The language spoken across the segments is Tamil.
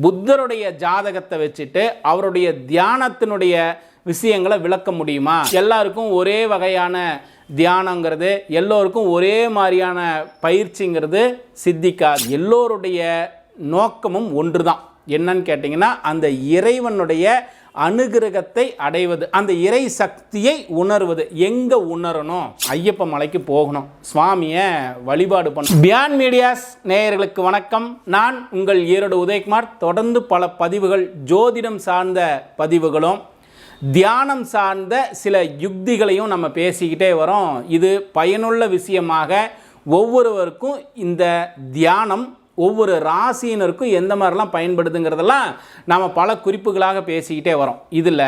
புத்தருடைய ஜாதகத்தை வச்சுட்டு அவருடைய தியானத்தினுடைய விஷயங்களை விளக்க முடியுமா? எல்லாருக்கும் ஒரே வகையான தியானங்கிறது எல்லோருக்கும் ஒரே மாதிரியான பயிற்சிங்கிறது சித்திக்காது. எல்லோருடைய நோக்கமும் ஒன்று தான் என்னன்னு கேட்டிங்கன்னா அந்த இறைவனுடைய அனுகிரகத்தை அடைவது அந்த இறை சக்தியை உணர்வது. எங்கே உணரணும்? ஐயப்ப மலைக்கு போகணும். சுவாமியை வழிபாடு பண்ண பியான் மீடியாஸ் நேயர்களுக்கு வணக்கம். நான் உங்கள் ஈரோடு உதயகுமார். தொடர்ந்து பல பதிவுகள் ஜோதிடம் சார்ந்த பதிவுகளும் தியானம் சார்ந்த சில யுக்திகளையும் நம்ம பேசிக்கிட்டே வரோம். இது பயனுள்ள விஷயமாக ஒவ்வொருவருக்கும் இந்த தியானம் ஒவ்வொரு ராசியினருக்கும் எந்த மாதிரிலாம் பயன்படுதுங்கிறதெல்லாம் நாம் பல குறிப்புகளாக பேசிக்கிட்டே வரோம். இதில்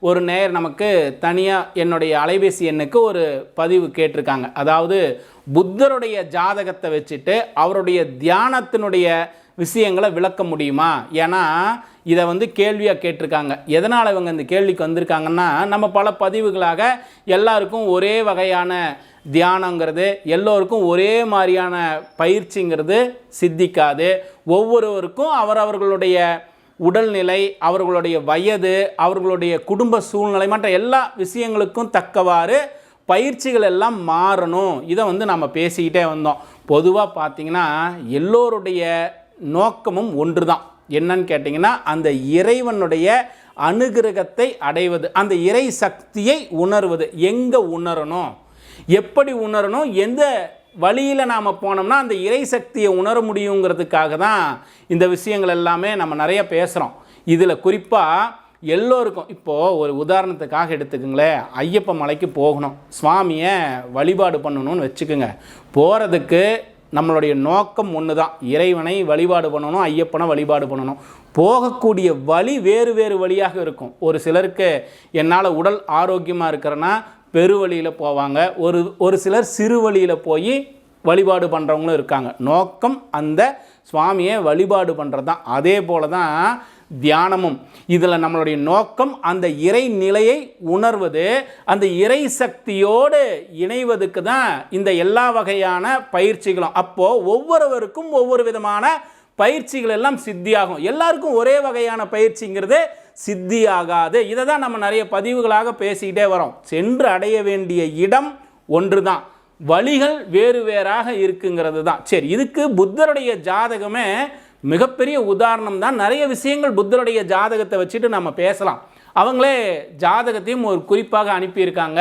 ஒரு நேர் நமக்கு தனியாக என்னுடைய அலைபேசி எண்ணுக்கு ஒரு பதிவு கேட்டிருக்காங்க. அதாவது புத்தருடைய ஜாதகத்தை வச்சுட்டு அவருடைய தியானத்தினுடைய விஷயங்களை விளக்க முடியுமா? ஏன்னா இதை வந்து கேள்வியாக கேட்டிருக்காங்க. எதனால் இவங்க இந்த கேள்விக்கு வந்திருக்காங்கன்னா நம்ம பல பதிவுகளாக எல்லாருக்கும் ஒரே வகையான தியானங்கிறது எல்லோருக்கும் ஒரே மாதிரியான பயிற்சிங்கிறது சித்திக்காது. ஒவ்வொருவருக்கும் அவரவர்களுடைய உடல்நிலை அவர்களுடைய வயது அவர்களுடைய குடும்ப சூழ்நிலை மற்ற எல்லா விஷயங்களுக்கும் தக்கவாறு பயிற்சிகள் எல்லாம் மாறணும். இதை வந்து நம்ம பேசிக்கிட்டே வந்தோம். பொதுவாக பார்த்திங்கன்னா எல்லோருடைய நோக்கமும் ஒன்று தான் என்னன்னு கேட்டிங்கன்னா அந்த இறைவனுடைய அனுகிரகத்தை அடைவது அந்த இறை சக்தியை உணர்வது. எங்கே உணரணும்? எப்படி உணரணும்? எந்த வழியில் நாம் போனோம்னா அந்த இறை சக்தியை உணர முடியுங்கிறதுக்காக தான் இந்த விஷயங்கள் எல்லாமே நம்ம நிறைய பேசுகிறோம் இதில் குறிப்பாக எல்லோருக்கும் இப்போது ஒரு உதாரணத்துக்காக எடுத்துக்கோங்களேன். ஐயப்ப மலைக்கு போகணும். சுவாமியை வழிபாடு பண்ணணும்னு வச்சுக்கோங்க. போகிறதுக்கு நம்மளுடைய நோக்கம் ஒன்று தான் இறைவனை வழிபாடு பண்ணணும் ஐயப்பனை வழிபாடு பண்ணணும். போகக்கூடிய வழி வேறு வேறு வழியாக இருக்கும். ஒரு சிலருக்கு என்னால் உடல் ஆரோக்கியமாக இருக்கிறேன்னா பெருவழியில் போவாங்க. ஒரு ஒரு சிலர் சிறு வழியில் போய் வழிபாடு பண்ணுறவங்களும் இருக்காங்க. நோக்கம் அந்த சுவாமியை வழிபாடு பண்ணுறது தான் அதே போல தான் தியானமும். இதில் நம்மளுடைய நோக்கம் அந்த இறை நிலையை உணர்வது அந்த இறை சக்தியோடு இணைவதுக்கு தான் இந்த எல்லா வகையான பயிற்சிகளும். அப்போது ஒவ்வொருவருக்கும் ஒவ்வொரு விதமான பயிற்சிகள் எல்லாம் சித்தியாகும். எல்லாருக்கும் ஒரே வகையான பயிற்சிங்கிறது சித்தியாகாது. இதை தான் நம்ம நிறைய பதிவுகளாக பேசிக்கிட்டே வரோம். சென்று அடைய வேண்டிய இடம் ஒன்று தான் வழிகள் வேறு வேறாக இருக்குங்கிறது தான் சரி இதுக்கு புத்தருடைய ஜாதகமே மிகப்பெரிய உதாரணம் தான் நிறைய விஷயங்கள் புத்தருடைய ஜாதகத்தை வச்சுட்டு நம்ம பேசலாம். அவங்களே ஜாதகத்தையும் ஒரு குறிப்பாக அனுப்பியிருக்காங்க.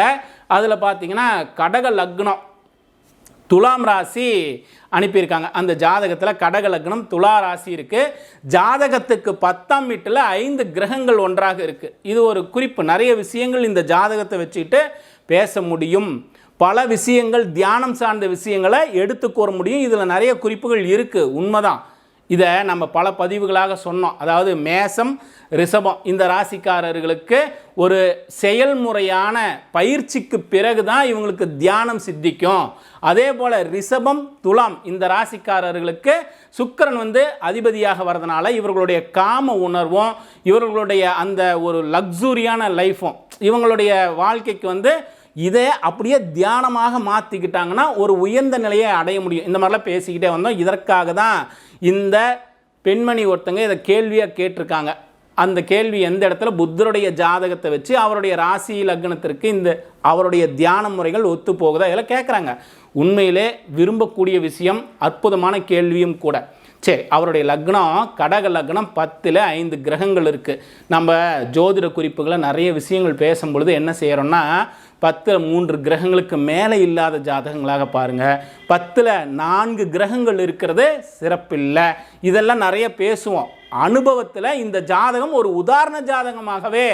அதில் பார்த்தீங்கன்னா கடக லக்னம் துலாம் ராசி அனுப்பியிருக்காங்க. அந்த ஜாதகத்தில் கடக லக்னம் துலா ராசி இருக்குது ஜாதகத்துக்கு பத்தாம் வீட்டில் ஐந்து கிரகங்கள் ஒன்றாக இருக்குது இது ஒரு குறிப்பு. நிறைய விஷயங்கள் இந்த ஜாதகத்தை வச்சுக்கிட்டு பேச முடியும். பல விஷயங்கள் தியானம் சார்ந்த விஷயங்களை எடுத்து கூற முடியும். இதில் நிறைய குறிப்புகள் இருக்குது உண்மைதான். இதை நம்ம பல பதிவுகளாக சொன்னோம். அதாவது மேசம் ரிஷபம் இந்த ராசிக்காரர்களுக்கு ஒரு செயல்முறையான பயிற்சிக்கு பிறகு தான் இவங்களுக்கு தியானம் சித்திக்கும். அதே போல் ரிஷபம் துலாம் இந்த ராசிக்காரர்களுக்கு சுக்கிரன் வந்து அதிபதியாக வர்றதுனால இவர்களுடைய காம உணர்வும் இவர்களுடைய அந்த ஒரு லக்ஸூரியான லைஃப்பும் இவங்களுடைய வாழ்க்கைக்கு வந்து இதை அப்படியே தியானமாக மாற்றிக்கிட்டாங்கன்னா ஒரு உயர்ந்த நிலையை அடைய முடியும். இந்த மாதிரிலாம் பேசிக்கிட்டே வந்தோம். இதற்காக தான் இந்த பெண்மணி ஒருத்தங்க இதை கேள்வியாக கேட்டிருக்காங்க. அந்த கேள்வி எந்த இடத்துல? புத்தருடைய ஜாதகத்தை வச்சு அவருடைய ராசி லக்னத்திற்கு இந்த அவருடைய தியான முறைகள் ஒத்து போகுதா? இதெல்லாம் கேட்குறாங்க உண்மையிலே விரும்பக்கூடிய விஷயம் அற்புதமான கேள்வியும் கூட. சரி அவருடைய லக்னம் கடக லக்னம் பத்தில் ஐந்து கிரகங்கள் இருக்குது நம்ம ஜோதிட குறிப்புகளை நிறைய விஷயங்கள் பேசும்பொழுது என்ன செய்கிறோம்னா பத்தில் மூன்று கிரகங்களுக்கு மேலே இல்லாத ஜாதகங்களாக பாருங்கள் பத்தில் நான்கு கிரகங்கள் இருக்கிறது சிறப்பில்லை. இதெல்லாம் நிறைய பேசுவோம். அனுபவத்தில் இந்த ஜாதகம் ஒரு உதாரண ஜாதகமாகவே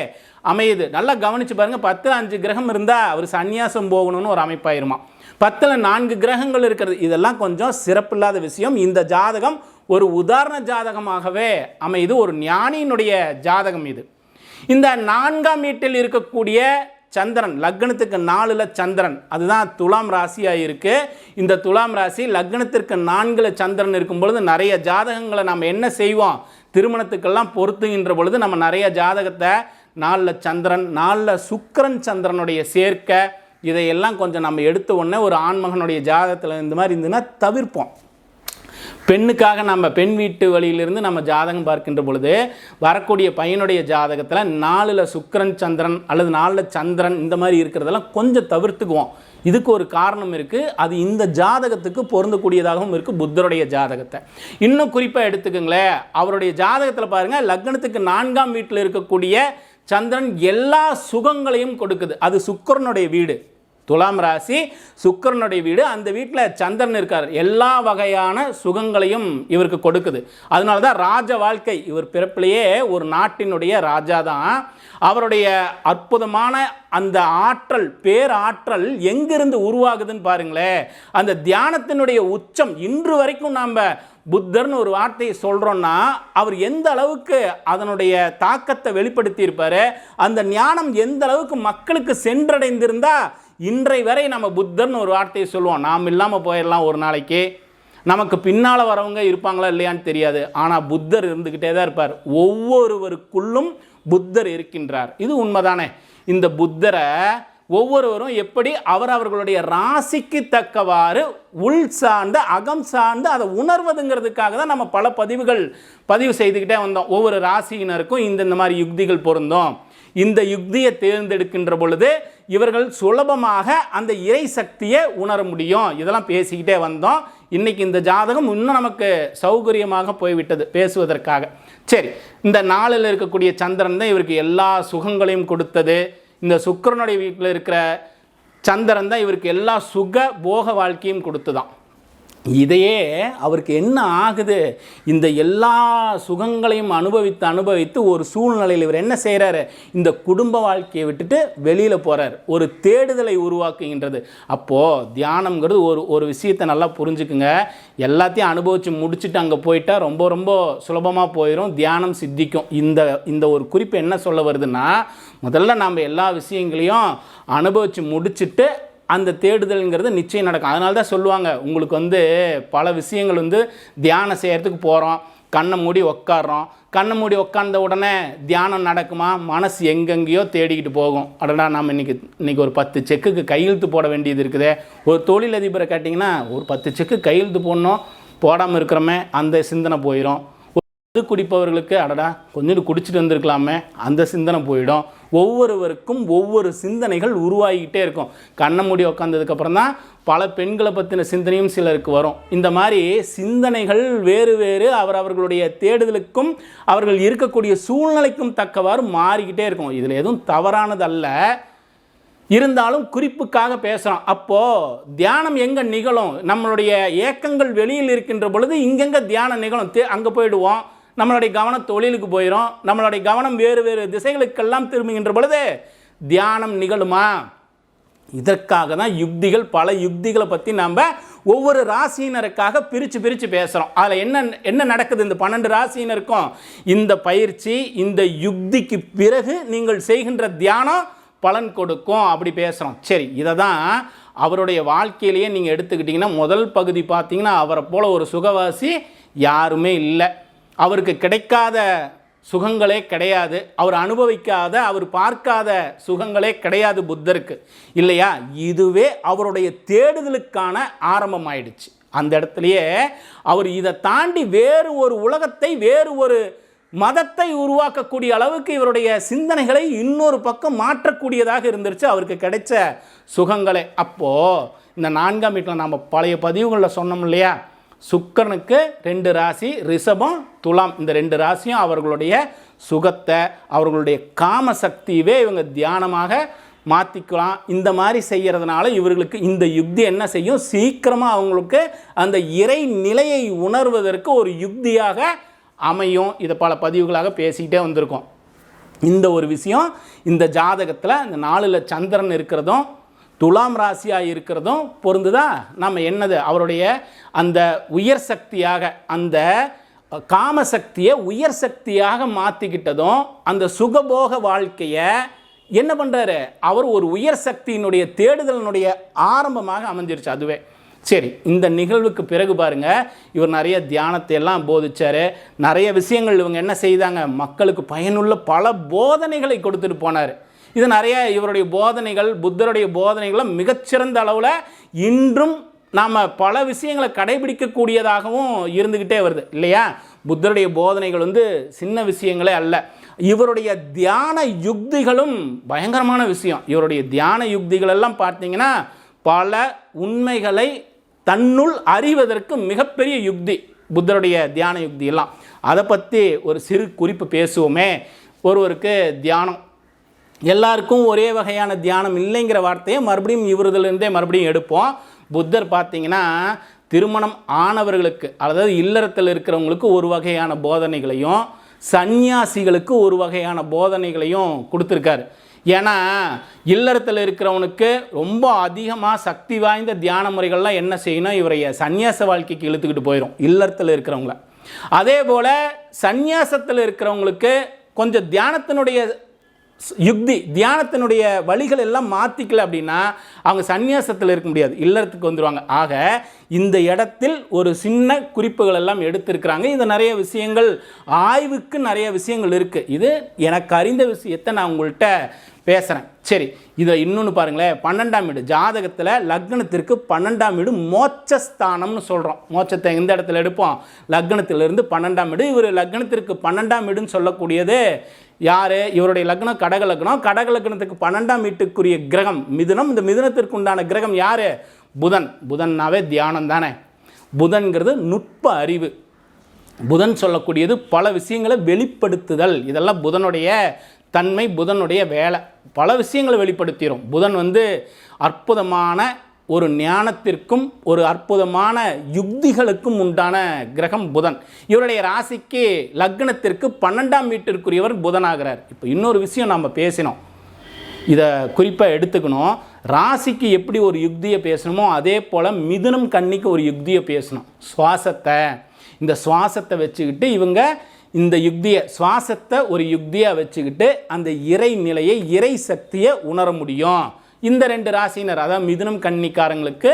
அமையுது. நல்லா கவனித்து பாருங்கள் பத்தில் அஞ்சு கிரகம் இருந்தால் அவர் சன்னியாசம் போகணும்னு ஒரு அமைப்பாயிருமா. பத்தில் நான்கு கிரகங்கள் இருக்கிறது இதெல்லாம் கொஞ்சம் சிறப்பில்லாத விஷயம். இந்த ஜாதகம் ஒரு உதாரண ஜாதகமாகவே அமையுது. ஒரு ஞானியினுடைய ஜாதகம் இது. இந்த நான்காம் வீட்டில் இருக்கக்கூடிய சந்திரன் லக்னத்துக்கு நாலில் சந்திரன். அதுதான் துலாம் ராசியாக இருக்குது இந்த துலாம் ராசி லக்னத்திற்கு நான்கில் சந்திரன் இருக்கும் பொழுது நிறைய ஜாதகங்களை நம்ம என்ன செய்வோம்? திருமணத்துக்கெல்லாம் பொருத்துகின்ற பொழுது நம்ம நிறைய ஜாதகத்தை நாலில் சந்திரன் நாலில் சுக்கரன் சந்திரனுடைய சேர்க்கை இதையெல்லாம் கொஞ்சம் நம்ம எடுத்த உடனே ஒரு ஆண்மகனுடைய ஜாதகத்தில் இந்த மாதிரி இருந்துன்னா தவிர்ப்போம். பெண்ணுக்காக நம்ம பெண் வீட்டு வழியிலிருந்து நம்ம ஜாதகம் பார்க்கின்ற பொழுது வரக்கூடிய பையனுடைய ஜாதகத்தில் நாலில் சுக்கரன் சந்திரன் அல்லது நாலில் சந்திரன் இந்த மாதிரி இருக்கிறதெல்லாம் கொஞ்சம் தவிர்த்துக்குவோம். இதுக்கு ஒரு காரணம் இருக்குது அது இந்த ஜாதகத்துக்கு பொருந்தக்கூடியதாகவும் இருக்குது புத்தருடைய ஜாதகத்தை. இன்னும் குறிப்பாக எடுத்துக்கோங்களேன். அவருடைய ஜாதகத்தில் பாருங்கள் லக்னத்துக்கு நான்காம் வீட்டில் இருக்கக்கூடிய சந்திரன் எல்லா சுகங்களையும் கொடுக்குது. அது சுக்கரனுடைய வீடு. துலாம் ராசி சுக்கிரனுடைய வீடு. அந்த வீட்டில் சந்திரன் இருக்கார். எல்லா வகையான சுகங்களையும் இவருக்கு கொடுக்குது. அதனால தான் ராஜ வாழ்க்கை இவர் பிறப்பிலேயே ஒரு நாட்டினுடைய ராஜா தான். அவருடைய அற்புதமான அந்த ஆற்றல் பேராற்றல் எங்கிருந்து உருவாகுதுன்னு பாருங்களேன். அந்த தியானத்தினுடைய உச்சம் இன்று வரைக்கும் நாம் புத்தர்னு ஒரு வார்த்தையை சொல்கிறோன்னா அவர் எந்த அளவுக்கு அதனுடைய தாக்கத்தை வெளிப்படுத்தியிருப்பார் அந்த ஞானம் எந்த அளவுக்கு மக்களுக்கு சென்றடைந்திருந்தால் இன்றை வரை நம்ம புத்தர்னு ஒரு வார்த்தையை சொல்லுவோம். நாம் இல்லாமல் போயிடலாம் ஒரு நாளைக்கு. நமக்கு பின்னால் வரவங்க இருப்பாங்களா இல்லையான்னு தெரியாது. ஆனால் புத்தர் இருந்துக்கிட்டே தான் இருப்பார். ஒவ்வொருவருக்குள்ளும் புத்தர் இருக்கின்றார். இது உண்மைதானே? இந்த புத்தரை ஒவ்வொருவரும் எப்படி அவர் அவர்களுடைய ராசிக்கு தக்கவாறு உள் சார்ந்து அகம் சார்ந்து அதை உணர்வதுங்கிறதுக்காக தான் நம்ம பல பதிவுகள் பதிவு செய்துக்கிட்டே வந்தோம். ஒவ்வொரு ராசியினருக்கும் இந்த இந்த மாதிரி யுக்திகள் பொருந்தும். இந்த யுக்தியை தேர்ந்தெடுக்கின்ற பொழுது இவர்கள் சுலபமாக அந்த இறை சக்தியை உணர முடியும். இதெல்லாம் பேசிக்கிட்டே வந்தோம். இன்றைக்கி இந்த ஜாதகம் இன்னும் நமக்கு சௌகரியமாக போய்விட்டது பேசுவதற்காக. சரி இந்த நாளில் இருக்கக்கூடிய சந்திரன் தான் இவருக்கு எல்லா சுகங்களையும் கொடுத்தது. இந்த சுக்கிரனுடைய வீட்டில் இருக்கிற சந்திரன் தான் இவருக்கு எல்லா சுக போக வாழ்க்கையும் கொடுத்து தான் இதையே அவருக்கு என்ன ஆகுது? இந்த எல்லா சுகங்களையும் அனுபவித்து அனுபவித்து ஒரு சூழ்நிலையில் இவர் என்ன செய்கிறாரு இந்த குடும்ப வாழ்க்கையை விட்டுட்டு வெளியில் போகிறார் ஒரு தேடுதலை உருவாக்குகின்றது. அப்போது தியானம்ங்கிறது ஒரு ஒரு விஷயத்தை நல்லா புரிஞ்சுக்குங்க. எல்லாத்தையும் அனுபவித்து முடிச்சுட்டு அங்கே போயிட்டா ரொம்ப ரொம்ப சுலபமாக போயிடும் தியானம் சித்திக்கும். இந்த இந்த ஒரு குறிப்பு என்ன சொல்ல வருதுன்னா முதல்ல நம்ம எல்லா விஷயங்களையும் அனுபவித்து முடிச்சுட்டு அந்த தேடுதல்ங்கிறது நிச்சயம் நடக்கும். அதனால தான் சொல்லுவாங்க உங்களுக்கு வந்து பல விஷயங்கள் வந்து தியானம் செய்கிறதுக்கு போகிறோம் கண்ணை மூடி உக்காடுறோம் கண்ணை மூடி உக்காந்த உடனே தியானம் நடக்குமா? மனசு எங்கெங்கேயோ தேடிக்கிட்டு போகும். அடடா நம்ம இன்றைக்கி இன்றைக்கி ஒரு பத்து செக்குக்கு கையெழுத்து போட வேண்டியது இருக்குதே. ஒரு தொழிலதிபரை கேட்டிங்கன்னா ஒரு பத்து செக்கு கையெழுத்து போடணும். போடாமல் இருக்கிறோமே அந்த சிந்தனை போயிடும். ஒரு குடிப்பவர்களுக்கு அடடா கொஞ்சோண்டு குடிச்சிட்டு வந்திருக்கலாமே அந்த சிந்தனை போயிடும். ஒவ்வொருவருக்கும் ஒவ்வொரு சிந்தனைகள் உருவாகிக்கிட்டே இருக்கும். கண்ணை மூடி உக்காந்ததுக்கப்புறம் தான் பல பெண்களை பற்றின சிந்தனையும் சிலருக்கு வரும். இந்த மாதிரி சிந்தனைகள் வேறு வேறு அவர் அவர்களுடைய தேடுதலுக்கும் அவர்கள் இருக்கக்கூடிய சூழ்நிலைக்கும் தக்கவாறு மாறிக்கிட்டே இருக்கும். இதில் எதுவும் தவறானதல்ல இருந்தாலும் குறிப்புக்காக பேசுகிறோம் அப்போது தியானம் எங்கே நிகழும்? நம்மளுடைய ஏக்கங்கள் வெளியில் இருக்கின்ற பொழுது இங்கெங்கே தியானம் நிகழும். தே அங்கே போயிடுவோம். நம்மளுடைய கவனம் தொழிலுக்கு போயிடும் நம்மளுடைய கவனம் வேறு வேறு திசைகளுக்கெல்லாம் திரும்புகின்ற பொழுது தியானம் நிகழுமா? இதற்காக தான் யுக்திகள் பல யுக்திகளை பற்றி நம்ம ஒவ்வொரு ராசியினருக்காக பிரித்து பிரித்து பேசுகிறோம் அதில் என்ன என்ன நடக்குது? இந்த பன்னெண்டு ராசியினருக்கும் இந்த பயிற்சி இந்த யுக்திக்கு பிறகு நீங்கள் செய்கின்ற தியானம் பலன் கொடுக்கும் அப்படி பேசுகிறோம் சரி இதை தான் அவருடைய வாழ்க்கையிலேயே நீங்கள் எடுத்துக்கிட்டிங்கன்னா முதல் பகுதி பார்த்தீங்கன்னா அவரை போல் ஒரு சுகவாசி யாருமே இல்லை. அவருக்கு கிடைக்காத சுகங்களே கிடையாது. அவர் அனுபவிக்காத அவர் பார்க்காத சுகங்களே கிடையாது புத்தருக்கு. இல்லையா? இதுவே அவருடைய தேடுதலுக்கான ஆரம்பம் ஆயிடுச்சு அந்த இடத்துலையே அவர் இதை தாண்டி வேறு ஒரு உலகத்தை வேறு ஒரு மதத்தை உருவாக்கக்கூடிய அளவுக்கு இவருடைய சிந்தனைகளை இன்னொரு பக்கம் மாற்றக்கூடியதாக இருந்துருச்சு. அவருக்கு கிடைச்ச சுகங்களே. அப்போது இந்த நான்காம் வீட்டில் நம்ம பழைய பதிவுகளில் சொன்னோம் இல்லையா? சுக்கரனுக்கு ரெண்டு ராசி ரிஷபம் துலாம். இந்த ரெண்டு ராசியும் அவர்களுடைய சுகத்தை அவர்களுடைய காம சக்தியவே இவங்க தியானமாக மாற்றிக்கலாம் இந்த மாதிரி செய்கிறதுனால இவர்களுக்கு இந்த யுக்தி என்ன செய்யும்? சீக்கிரமாக அவங்களுக்கு அந்த இறை நிலையை உணர்வதற்கு ஒரு யுக்தியாக அமையும். இதை பல பதிவுகளாக பேசிக்கிட்டே வந்திருக்கோம். இந்த ஒரு விஷயம் இந்த ஜாதகத்தில் இந்த நாளில் சந்திரன் இருக்கிறதும் துலாம் ராசியாக இருக்கிறதும் பொருந்துதா? நம்ம என்னது? அவருடைய அந்த உயர் சக்தியாக அந்த காமசக்தியை உயர் சக்தியாக மாற்றிக்கிட்டதும் அந்த சுகபோக வாழ்க்கையை என்ன பண்ணுறாரு அவர் ஒரு உயர் சக்தியினுடைய தேடுதலினுடைய ஆரம்பமாக அமைஞ்சிருச்சு அதுவே. சரி இந்த நிகழ்வுக்கு பிறகு பாருங்க. இவர் நிறைய தியானத்தை எல்லாம் போதிச்சார். நிறைய விஷயங்கள் இவங்க என்ன செய்தாங்க? மக்களுக்கு பயனுள்ள பல போதனைகளை கொடுத்துட்டு போனார். இது நிறைய இவருடைய போதனைகள் புத்தருடைய போதனைகளை மிகச்சிறந்த அளவில் இன்றும் நாம் பல விஷயங்களை கடைபிடிக்கக்கூடியதாகவும் இருந்துக்கிட்டே வருது. இல்லையா? புத்தருடைய போதனைகள் வந்து சின்ன விஷயங்களே அல்ல. இவருடைய தியான யுக்திகளும் பயங்கரமான விஷயம். இவருடைய தியான யுக்திகள் எல்லாம் பார்த்தீங்கன்னா பல உண்மைகளை தன்னுள் அறிவதற்கு மிகப்பெரிய யுக்தி. புத்தருடைய தியான யுக்தி எல்லாம் அதை பற்றி ஒரு சிறு குறிப்பு பேசுவோமே. ஒருவருக்கு தியானம். எல்லாருக்கும் ஒரே வகையான தியானம் இல்லைங்கிற வார்த்தையை மறுபடியும் இவரதுலேருந்தே மறுபடியும் எடுப்போம். புத்தர் பார்த்தீங்கன்னா திருமணம் ஆனவர்களுக்கு அதாவது இல்லறத்தில் இருக்கிறவங்களுக்கு ஒரு வகையான போதனைகளையும் சந்நியாசிகளுக்கு ஒரு வகையான போதனைகளையும் கொடுத்துருக்காரு. ஏன்னா இல்லறத்தில் இருக்கிறவனுக்கு ரொம்ப அதிகமாக சக்தி வாய்ந்த தியான முறைகள்லாம் என்ன செய்யணும்? இவரைய சந்நியாச வாழ்க்கைக்கு இழுத்துக்கிட்டு போயிடும் இல்லறத்தில் இருக்கிறவங்கள. அதே போல் சந்நியாசத்தில் இருக்கிறவங்களுக்கு கொஞ்சம் தியானத்தினுடைய யுக்தி தியானத்தினுடைய வழிகள் எல்லாம் மாற்றிக்கல அப்படின்னா அவங்க சந்நியாசத்தில் இருக்க முடியாது. இல்லறத்துக்கு வந்துடுவாங்க ஆக இந்த இடத்தில் ஒரு சின்ன குறிப்புகள் எல்லாம் எடுத்திருக்கிறாங்க. இது நிறைய விஷயங்கள் ஆய்வுக்கு நிறைய விஷயங்கள் இருக்குது இது எனக்கு அறிந்த விஷயத்தை நான் உங்கள்கிட்ட பேசுகிறேன் சரி இதை இன்னொன்று பாருங்களேன். பன்னெண்டாம் வீடு. ஜாதகத்தில் லக்னத்திற்கு பன்னெண்டாம் வீடு மோட்சஸ்தானம்னு சொல்கிறோம் மோட்சத்தை எந்த இடத்துல எடுப்போம்? லக்னத்திலிருந்து பன்னெண்டாம் வீடு. இவர் லக்னத்திற்கு பன்னெண்டாம் வீடுன்னு சொல்லக்கூடியது யார்? இவருடைய லக்னம் கடக லக்னம். கடக லக்னத்துக்கு பன்னெண்டாம் வீட்டுக்குரிய கிரகம் மிதுனம். இந்த மிதுனத்திற்கு உண்டான கிரகம் யார்? புதன். புதன்னாவே தியானம் தானே. புதன்கிறது நுட்ப அறிவு. புதன் சொல்லக்கூடியது பல விஷயங்களை வெளிப்படுத்துதல். இதெல்லாம் புதனுடைய தன்மை புதனுடைய வேலை. பல விஷயங்களை வெளிப்படுத்திடும் புதன் வந்து அற்புதமான ஒரு ஞானத்திற்கும் ஒரு அற்புதமான யுக்திகளுக்கும் உண்டான கிரகம் புதன். இவருடைய ராசிக்கு லக்னத்திற்கு பன்னெண்டாம் வீட்டிற்குரியவர் புதனாகிறார். இப்போ இன்னொரு விஷயம் நம்ம பேசினோம். இதை குறிப்பாக எடுத்துக்கணும். ராசிக்கு எப்படி ஒரு யுக்தியை பேசணுமோ அதே போல் மிதுனம் கன்னிக்கு ஒரு யுக்தியை பேசணும். சுவாசத்தை. இந்த சுவாசத்தை வச்சுக்கிட்டு இவங்க இந்த யுக்தியை சுவாசத்தை ஒரு யுக்தியாக வச்சுக்கிட்டு அந்த இறை நிலையை இறை சக்தியை உணர முடியும். இந்த ரெண்டு ராசியினர் அதாவது மிதுனம் கன்னிக்காரங்களுக்கு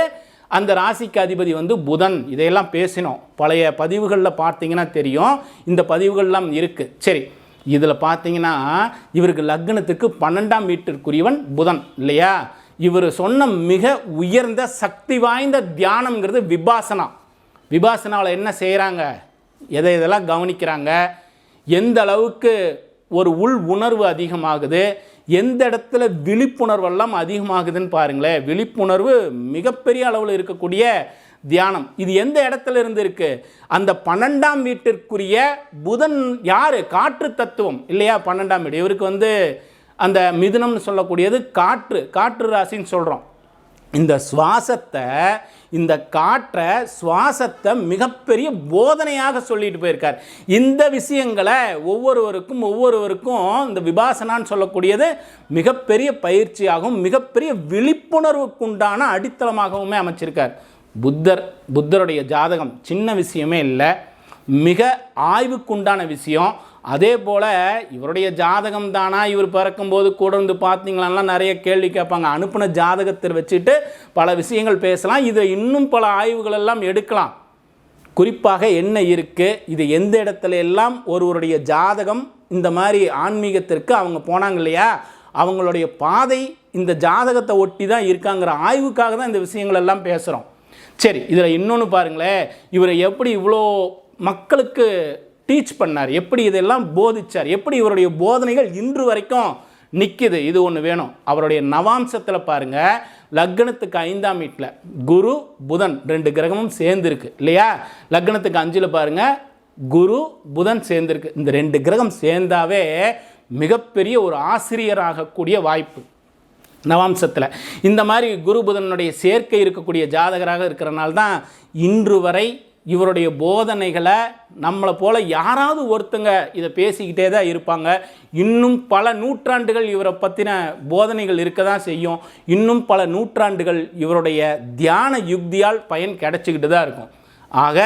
அந்த ராசிக்கு அதிபதி வந்து புதன். இதையெல்லாம் பேசினோம். பழைய பதிவுகளில் பார்த்தீங்கன்னா தெரியும். இந்த பதிவுகள்லாம் இருக்குது சரி இதில் பார்த்தீங்கன்னா இவருக்கு லக்னத்துக்கு பன்னெண்டாம் வீட்டிற்குரியவன் புதன் இல்லையா? இவர் சொன்ன மிக உயர்ந்த சக்தி வாய்ந்த தியானம்ங்கிறது விபாசனா. விபாசனாவில் என்ன செய்கிறாங்க எதை எதெல்லாம் கவனிக்கிறாங்க? எந்த அளவுக்கு ஒரு உள் உணர்வு அதிகமாகுது? எந்த இடத்துல விழிப்புணர்வெல்லாம் அதிகமாகுதுன்னு பாருங்களேன். விழிப்புணர்வு மிகப்பெரிய அளவில் இருக்கக்கூடிய தியானம். இது எந்த இடத்துல இருந்து இருக்கு? அந்த பன்னெண்டாம் வீட்டிற்குரிய புதன் யார்? காற்று தத்துவம். இல்லையா? பன்னெண்டாம் வீடு. இவருக்கு வந்து அந்த மிதுனம்னு சொல்லக்கூடியது காற்று. காற்று ராசின்னு சொல்கிறோம் இந்த சுவாசத்தை இந்த காற்றை சுவாசத்தை மிகப்பெரிய போதனையாக சொல்லிட்டு போயிருக்கார். இந்த விஷயங்களை ஒவ்வொருவருக்கும் ஒவ்வொருவருக்கும் இந்த விபாசனான்னு சொல்லக்கூடியது மிகப்பெரிய பயிற்சியாகவும் மிகப்பெரிய விழிப்புணர்வுக்குண்டான அடித்தளமாகவுமே அமைச்சிருக்கார். புத்தர் புத்தருடைய ஜாதகம் சின்ன விஷயமே இல்லை. மிக ஆய்வுக்குண்டான விஷயம். அதே போல் இவருடைய ஜாதகம் தானா இவர் பிறக்கும்போது கூட இருந்து பார்த்தீங்களான்லாம் நிறைய கேள்வி கேட்பாங்க. அனுப்பின ஜாதகத்தை வச்சுட்டு பல விஷயங்கள் பேசலாம். இதை இன்னும் பல ஆய்வுகள் எல்லாம் எடுக்கலாம். குறிப்பாக என்ன இருக்குது இது எந்த இடத்துல எல்லாம் ஒருவருடைய ஜாதகம் இந்த மாதிரி ஆன்மீகத்திற்கு அவங்க போனாங்க இல்லையா? அவங்களுடைய பாதை இந்த ஜாதகத்தை ஒட்டி தான் இருக்காங்கிற ஆய்வுக்காக தான் இந்த விஷயங்கள் எல்லாம் பேசுகிறோம் சரி இதில் இன்னொன்று பாருங்களேன். இவரை எப்படி இவ்வளோ மக்களுக்கு டீச் பண்ணார். எப்படி இதெல்லாம் போதிச்சார்? எப்படி இவருடைய போதனைகள் இன்று வரைக்கும் நிற்கிது இது ஒன்று வேணும். அவருடைய நவாம்சத்தில் பாருங்கள் லக்னத்துக்கு ஐந்தாம் வீட்டில் குரு புதன் ரெண்டு கிரகமும் சேர்ந்துருக்கு. இல்லையா? லக்னத்துக்கு அஞ்சில் பாருங்கள் குரு புதன் சேர்ந்துருக்கு. இந்த ரெண்டு கிரகம் சேர்ந்தாவே மிகப்பெரிய ஒரு ஆசிரியராகக்கூடிய வாய்ப்பு. நவாம்சத்தில். இந்த மாதிரி குரு புதனுடைய சேர்க்கை இருக்கக்கூடிய ஜாதகராக இருக்கிறனால தான் இன்று வரை இவருடைய போதனைகளை நம்மளை போல் யாராவது ஒருத்தங்க இதை பேசிக்கிட்டே தான் இருப்பாங்க. இன்னும் பல நூற்றாண்டுகள் இவரை பற்றின போதனைகள் இருக்க தான் செய்யும். இன்னும் பல நூற்றாண்டுகள் இவருடைய தியான யுக்தியால் பயன் கிடச்சிக்கிட்டு தான் இருக்கும். ஆக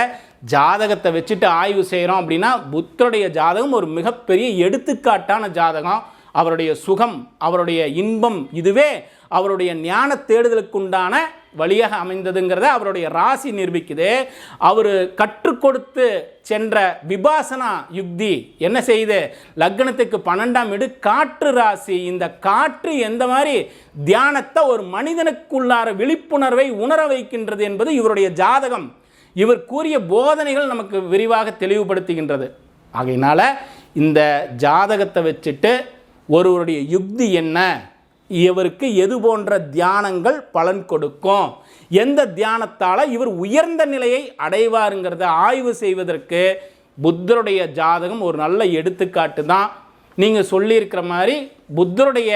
ஜாதகத்தை வச்சுட்டு ஆய்வு செய்கிறோம் அப்படின்னா புத்தருடைய ஜாதகம் ஒரு மிகப்பெரிய எடுத்துக்காட்டான ஜாதகம். அவருடைய சுகம் அவருடைய இன்பம் இதுவே அவருடைய ஞான தேடுதலுக்குண்டான வழியாக அமைந்ததுங்கிறத அவருடைய ராசி நிரூபிக்குது. அவர் கற்றுக் கொடுத்து சென்ற விபாசனா யுக்தி என்ன செய்யுது? லக்னத்துக்கு பன்னெண்டாம் வீடு காற்று ராசி. இந்த காற்று எந்த மாதிரி தியானத்தை ஒரு மனிதனுக்குள்ளார விழிப்புணர்வை உணர வைக்கின்றது என்பது இவருடைய ஜாதகம். இவர் கூறிய போதனைகள் நமக்கு விரிவாக தெளிவுபடுத்துகின்றது. ஆகையினால இந்த ஜாதகத்தை வச்சுட்டு ஒருவருடைய யுக்தி என்ன? இவருக்கு எது போன்ற தியானங்கள் பலன் கொடுக்கும்? எந்த தியானத்தால் இவர் உயர்ந்த நிலையை அடைவாருங்கிறத ஆய்வு செய்வதற்கு புத்தருடைய ஜாதகம் ஒரு நல்ல எடுத்துக்காட்டு தான். நீங்கள் சொல்லியிருக்கிற மாதிரி புத்தருடைய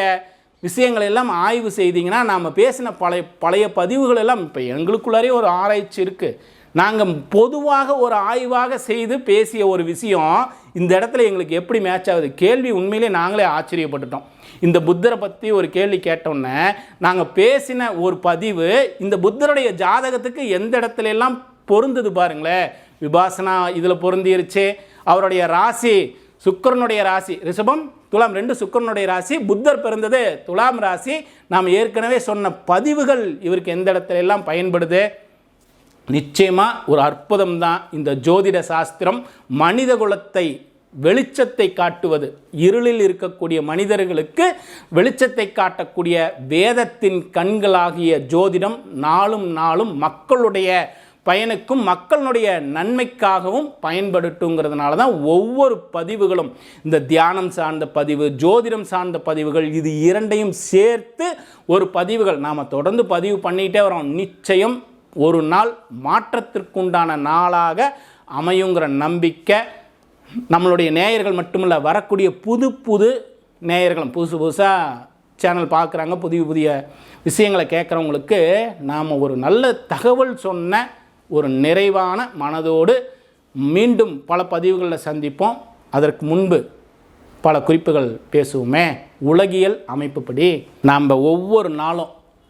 விஷயங்கள் எல்லாம் ஆய்வு செய்தீங்கன்னா நாம் பேசின பழைய பழைய பதிவுகள் எல்லாம் இப்போ எங்களுக்குள்ளாரே ஒரு ஆராய்ச்சி இருக்குது நாங்கள் பொதுவாக ஒரு ஆய்வாக செய்து பேசிய ஒரு விஷயம் இந்த இடத்துல எங்களுக்கு எப்படி மேட்ச் ஆகுது? கேள்வி உண்மையிலே நாங்களே ஆச்சரியப்பட்டுட்டோம். இந்த புத்தரை பற்றி ஒரு கேள்வி கேட்டோன்னே நாங்கள் பேசின ஒரு பதிவு இந்த புத்தருடைய ஜாதகத்துக்கு எந்த இடத்துல எல்லாம் பொருந்தது பாருங்களேன் விபாசனா இதில் பொருந்திருச்சு. அவருடைய ராசி சுக்கரனுடைய ராசி ரிஷபம் துலாம் ரெண்டு சுக்கிரனுடைய ராசி புத்தர் பிறந்தது துலாம் ராசி. நாம் ஏற்கனவே சொன்ன பதிவுகள் இவருக்கு எந்த இடத்துல எல்லாம் பயன்படுது? நிச்சயமாக ஒரு அற்புதம் தான் இந்த ஜோதிட சாஸ்திரம். மனித குலத்தை வெளிச்சத்தை காட்டுவது. இருளில் இருக்கக்கூடிய மனிதர்களுக்கு வெளிச்சத்தை காட்டக்கூடிய வேதத்தின் கண்களாகிய ஜோதிடம் நாளும் நாளும் மக்களுடைய பயனுக்கும் மக்களுடைய நன்மைக்காகவும் பயன்படுத்துங்கிறதுனால தான் ஒவ்வொரு பதிவுகளும் இந்த தியானம் சார்ந்த பதிவு ஜோதிடம் சார்ந்த பதிவுகள் இது இரண்டையும் சேர்த்து ஒரு பதிவுகள். நாம் தொடர்ந்து பதிவு பண்ணிகிட்டே வரோம். நிச்சயம் ஒரு நாள் மாற்றத்திற்குண்டான நாளாக அமையுங்கிற நம்பிக்கை நம்மளுடைய நேயர்கள் மட்டுமில்ல வரக்கூடிய புது புது நேயர்களும் புதுசு புதுசாக சேனல் பார்க்குறாங்க புதிய புதிய விஷயங்களை கேட்குறவங்களுக்கு நாம் ஒரு நல்ல தகவல் சொன்ன ஒரு நிறைவான மனதோடு மீண்டும் பல பதிவுகளில் சந்திப்போம். அதற்கு முன்பு பல குறிப்புகள் பேசுவோமே. உலகியல் அமைப்புப்படி நாம் ஒவ்வொரு நாளும்